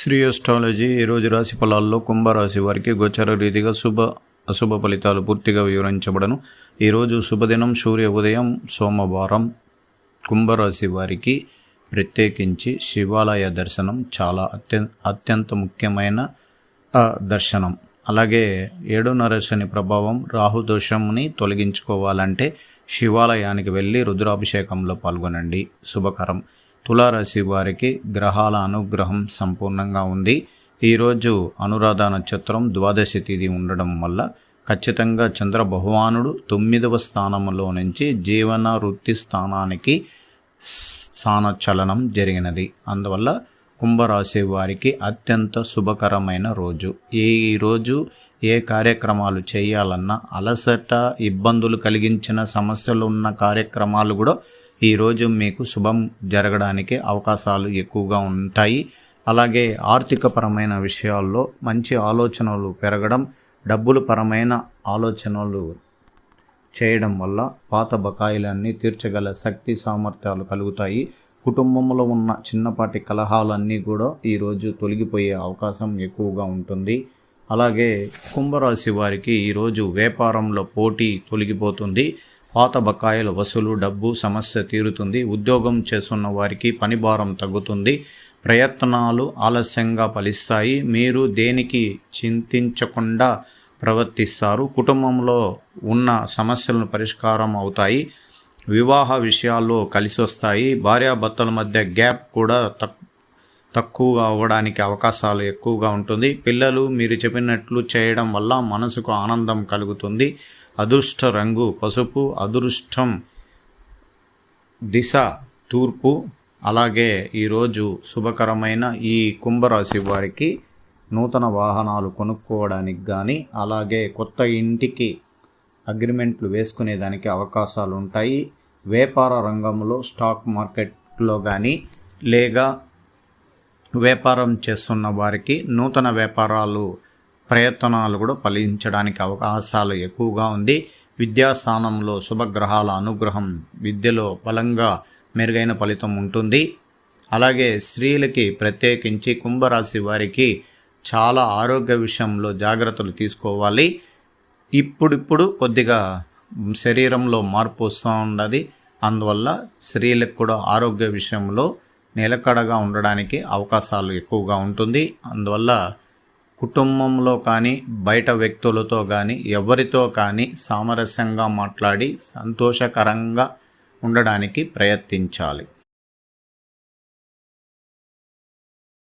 Shri astrology ఈరోజు రాశి ఫలాల్లో కుంభరాశి వారికి గోచర రీతిగా శుభ అశుభ ఫలితాలు పూర్తిగా వివరించబడను. ఈరోజు శుభదినం సూర్య ఉదయం సోమవారం. కుంభరాశి వారికి ప్రత్యేకించి శివాలయ దర్శనం చాలా అత్యంత అత్యంత ముఖ్యమైన దర్శనం. అలాగే ఏడున్నర శని ప్రభావం రాహుదోషంని తొలగించుకోవాలంటే శివాలయానికి వెళ్ళి రుద్రాభిషేకంలో పాల్గొనండి. శుభకరం. తులారాశి వారికి గ్రహాల అనుగ్రహం సంపూర్ణంగా ఉంది. ఈరోజు అనురాధ నక్షత్రం ద్వాదశి తేదీ ఉండడం వల్ల ఖచ్చితంగా చంద్ర భగవానుడు తొమ్మిదవ స్థానంలో నుంచి జీవన వృత్తి స్థానానికి స్థానచలనం జరిగినది. అందువల్ల కుంభరాశి వారికి అత్యంత శుభకరమైన రోజు. ఈ రోజు ఏ కార్యక్రమాలు చేయాలన్నా అలసట ఇబ్బందులు కలిగించిన సమస్యలు ఉన్న కార్యక్రమాలు కూడా ఈరోజు మీకు శుభం జరగడానికి అవకాశాలు ఎక్కువగా ఉంటాయి. అలాగే ఆర్థికపరమైన విషయాల్లో మంచి ఆలోచనలు పెరగడం డబ్బులు పరమైన ఆలోచనలు చేయడం వల్ల పాత బకాయిలన్నీ తీర్చగల శక్తి సామర్థ్యాలు కలుగుతాయి. కుటుంబంలో ఉన్న చిన్నపాటి కలహాలన్నీ కూడా ఈరోజు తొలగిపోయే అవకాశం ఎక్కువగా ఉంటుంది. అలాగే కుంభరాశి వారికి ఈరోజు వ్యాపారంలో పోటీ తొలగిపోతుంది. పాత బకాయిల వసూలు డబ్బు సమస్య తీరుతుంది. ఉద్యోగం చేస్తున్న వారికి పని భారం తగ్గుతుంది. ప్రయత్నాలు ఆలస్యంగా ఫలిస్తాయి. మీరు దేనికి చింతించకుండా ప్రవర్తిస్తారు? కుటుంబంలో ఉన్న సమస్యలను పరిష్కారం అవుతాయి. వివాహ విషయాల్లో కలిసి వస్తాయి భార్యాభర్తల మధ్య గ్యాప్ కూడా తక్ తక్కువగా అవ్వడానికి అవకాశాలు ఎక్కువగా ఉంటుంది. పిల్లలు మీరు చెప్పినట్లు చేయడం వల్ల మనసుకు ఆనందం కలుగుతుంది. అదృష్ట రంగు పసుపు అదృష్టం దిశ తూర్పు. అలాగే ఈరోజు శుభకరమైన ఈ కుంభరాశి వారికి నూతన వాహనాలు కొనుక్కోవడానికి కానీ అలాగే కొత్త ఇంటికి అగ్రిమెంట్లు వేసుకునేదానికి అవకాశాలు ఉంటాయి వ్యాపార రంగంలో స్టాక్ మార్కెట్లో కానీ లేదా వ్యాపారం చేస్తున్న వారికి నూతన వ్యాపారాలు ప్రయత్నాలు కూడా ఫలించడానికి అవకాశాలు ఎక్కువగా ఉంది. విద్యాస్థానంలో శుభగ్రహాల అనుగ్రహం విద్యలో బలంగా మెరుగైన ఫలితం ఉంటుంది. అలాగే స్త్రీలకి ప్రత్యేకించి కుంభరాశి వారికి చాలా ఆరోగ్య విషయంలో జాగ్రత్తలు తీసుకోవాలి. ఇప్పుడిప్పుడు కొద్దిగా శరీరంలో మార్పు వస్తూ ఉన్నది అందువల్ల స్త్రీలకు కూడా ఆరోగ్య విషయంలో నిలకడగా ఉండడానికి అవకాశాలు ఎక్కువగా ఉంటుంది. అందువల్ల కుటుంబంలో కానీ బయట వ్యక్తులతో కానీ ఎవరితో కానీ సామరస్యంగా మాట్లాడి సంతోషకరంగా ఉండడానికి ప్రయత్నించాలి.